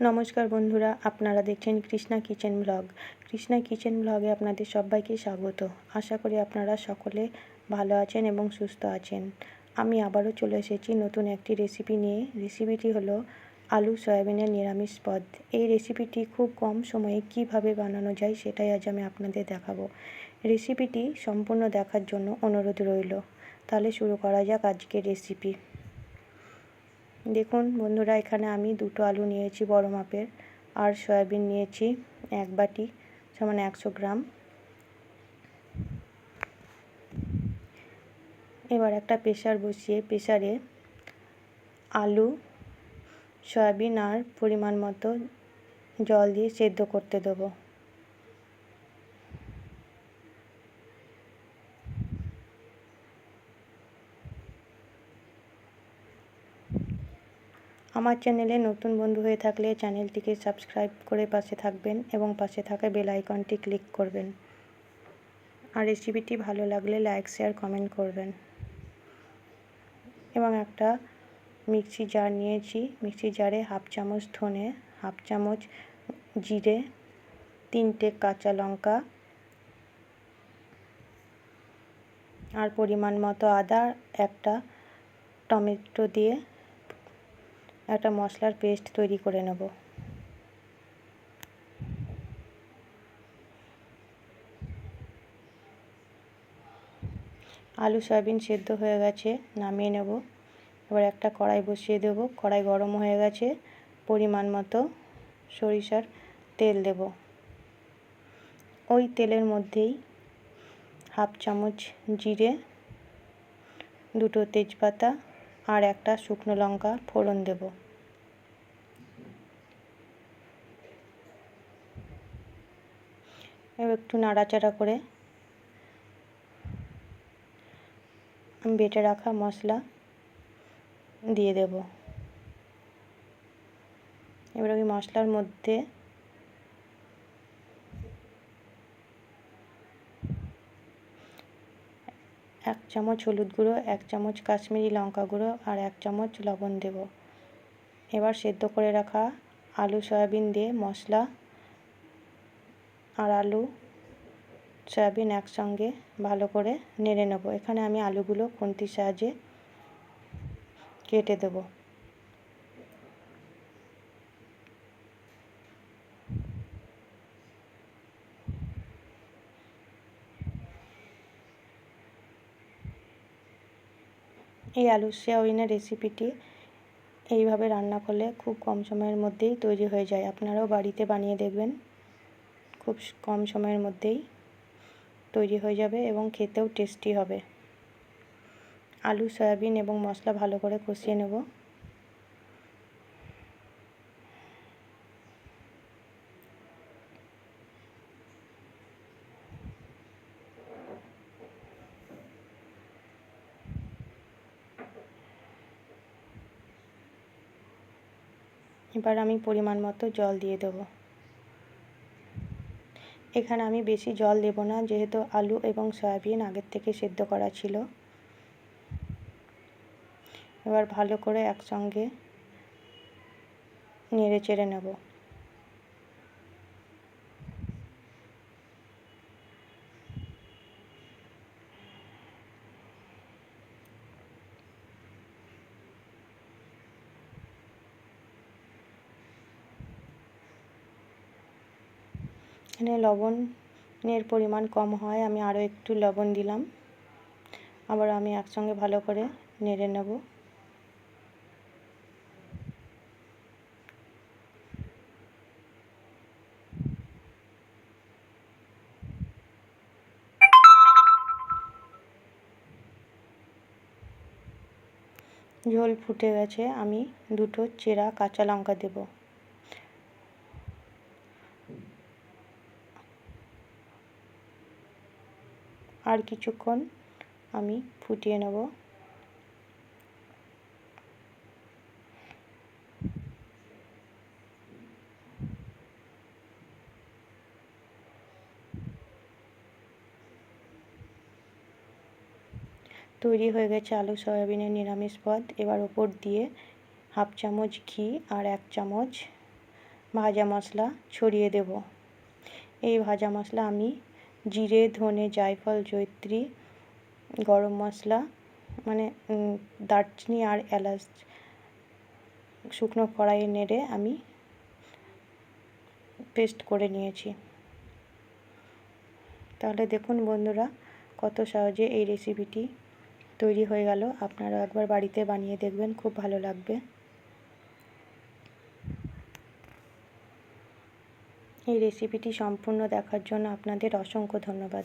নমস্কার বন্ধুরা, আপনারা দেখছেন Krishna kitchen blog. Krishna kitchen ব্লগে আপনাদের সবাইকে স্বাগত। আশা করি আপনারা সকলে ভালো আছেন এবং সুস্থ আছেন। আমি আবারও চলে এসেছি নতুন একটি রেসিপি নিয়ে। রেসিপিটি হলো আলু সয়াবিনের নিরামিষ পদ। এই রেসিপিটি খুব কম সময়ে কীভাবে বানানো যায় সেটাই আজ আমি আপনাদের দেখাবো। রেসিপিটি সম্পূর্ণ দেখার জন্য অনুরোধ রইল। তাহলে শুরু করা যাক আজকের রেসিপি দেখুন বন্ধুরা, এখানে আমি দুটো আলু নিয়েছি বড় মাপের আর সয়াবিন নিয়েছি এক বাটি সমান একশো গ্রাম। এবার একটা প্রেশার বসিয়ে প্রেশারে আলু, সয়াবিন আর পরিমাণ মতো জল দিয়ে সেদ্ধ করতে দেবো। আমার চ্যানেলে নতুন বন্ধু হয়ে থাকলে চ্যানেলটিকে সাবস্ক্রাইব করে পাশে থাকবেন এবং পাশে থাকা বেল আইকনটি ক্লিক করবেন। আর রেসিপিটি ভালো লাগলে লাইক, শেয়ার, কমেন্ট করবেন। এবং একটা মিক্সি জার নিয়েছি। মিক্সি জারে হাফ চামচ ধনে, হাফ চামচ জিরে, তিনটে কাঁচা লঙ্কা আর পরিমাণ মতো আদা, একটা টমেটো দিয়ে একটা মশলার পেস্ট তৈরি করে নেব। আলু, সয়াবিন সেদ্ধ হয়ে গেছে, নামিয়ে নেব। এবার একটা কড়াই বসিয়ে দেব। কড়াই গরম হয়ে গেছে, পরিমাণ মতো সরিষার তেল দেব। ওই তেলের মধ্যেই হাফ চামচ জিরে, দুটো তেজপাতা আর একটা শুকনো লঙ্কা ফোড়ন দেব। এবার একটু নাড়াচাড়া করে আমি বেটে রাখা মশলা দিয়ে দেব। এবার ওই মশলার মধ্যে এক চামচ হলুদ গুঁড়ো, এক চামচ কাশ্মীরি লঙ্কা গুঁড়ো আর এক চামচ লবণ দেব। এবার সেদ্ধ করে রাখা আলু, সয়াবিন দিয়ে মশলা আর আলু, সয়াবিন একসঙ্গে ভালো করে নেড়ে নেব। এখানে আমি আলুগুলো খুন্তির সাহায্যে কেটে দেবো। এই আলু সয়াবিনের রেসিপিটি এইভাবে রান্না করলে খুব কম সময়ের মধ্যেই তৈরি হয়ে যায়। আপনারাও বাড়িতে বানিয়ে দেখবেন, খুব কম সময়ের মধ্যেই তৈরি হয়ে যাবে এবং খেতেও টেস্টি হবে। আলু, সয়াবিন এবং মশলা ভালো করে কষিয়ে নেব। এবার আমি পরিমাণ মতো জল দিয়ে দেবো। এখানে আমি বেশি জল দেব না, যেহেতু আলু এবং সয়াবিন আগের থেকে সেদ্ধ করা ছিল। এবার ভালো করে একসঙ্গে নেড়ে চেড়ে নেব। এখানে লবণের পরিমাণ কম হয়, আমি আরও একটু লবণ দিলাম। আবার আমি একসঙ্গে ভালো করে নেড়ে নেব। ঝোল ফুটে গেছে, আমি দুটো চেরা কাঁচা লঙ্কা দেবো। আর কিছুক্ষণ আমি ফুটিয়ে নেব। তৈরি হয়ে গেছে আলু, সয়াবিনের নিরামিষ পদ। এবার ওপর দিয়ে হাফ চামচ ঘি আর এক চামচ ভাজা মশলা ছড়িয়ে দেব। এই ভাজা মশলা আমি জিরে, ধনে, জায়ফল, জয়িত্রী, গরম মশলা মানে দারচিনি আর এলাচ শুকনো কড়াইয়ে নেড়ে আমি পেস্ট করে নিয়েছি। তাহলে দেখুন বন্ধুরা, কত সহজে এই রেসিপিটি তৈরি হয়ে গেল। আপনারা একবার বাড়িতে বানিয়ে দেখবেন, খুব ভালো লাগবে। এই রেসিপিটি সম্পূর্ণ দেখার জন্য আপনাদের অসংখ্য ধন্যবাদ।